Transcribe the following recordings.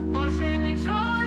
Чоловік, який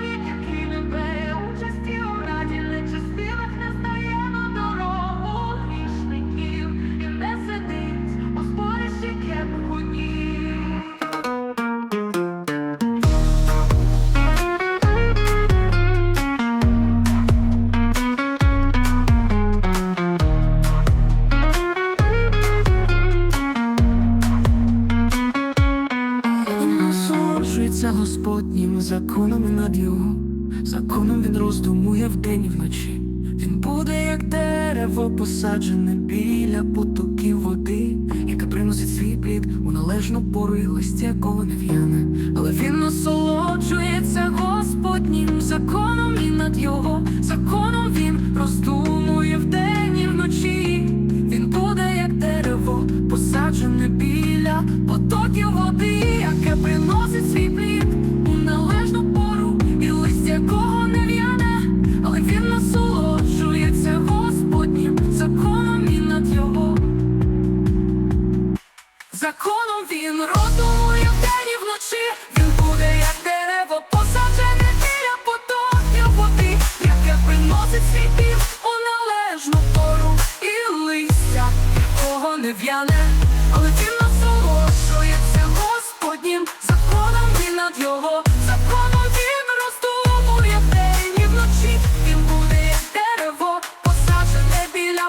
Господнім законом над його законом він роздумує вдень і вночі. Він буде, як дерево, посаджене біля потоків води, яке приносить свій плід у належну пору і листя якого не в'яне. Але він насолоджується Господнім законом і над його але він насолоджується Господнім законом і над його. Законом. Він роздумує вдень і вночі, він буде, як дерево, посаджене біля потоків води, яке приносить свій пів у належну пору, і листя, якого не в'яне, але він насолоджується Господнім законом і над його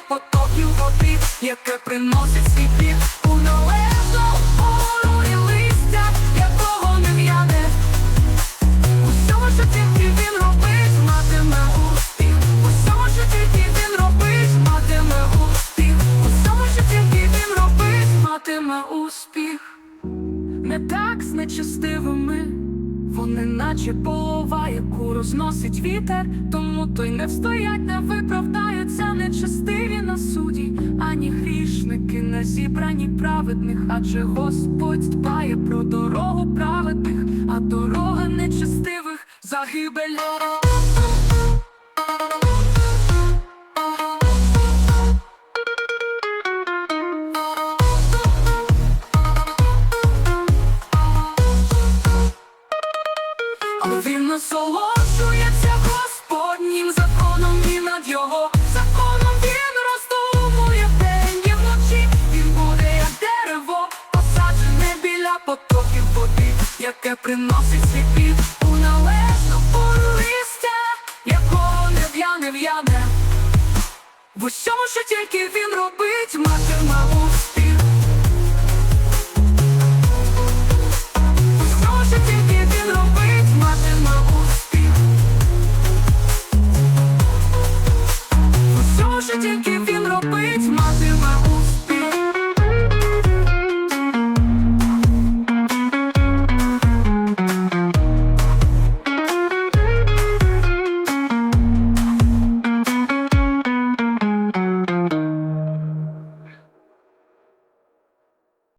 потоків води, яке приносить свій плід у належну пору і листя, якого не в'яне. Усьому, що тільки він робить, матиме успіх. Усьому, що тільки він робить, матиме успіх. Усьому, що тільки він робить, матиме успіх. Не так з нечестивими. Вони наче полова, яку розносить вітер, тому то й не встоять, не виправдаються нечестиві на суді, ані грішники не зібрані праведних, адже Господь дбає про дорогу праведних, а дорога нечестивих загибель. Він насолоджується Господнім законом і над його законом він роздумує вдень і вночі. Він буде, як дерево, посаджене біля потоків води, яке приносить свій плід у належну пору листя, якого не в'яне в'яне. В усьому, що тільки він робить, матиме робить матиме.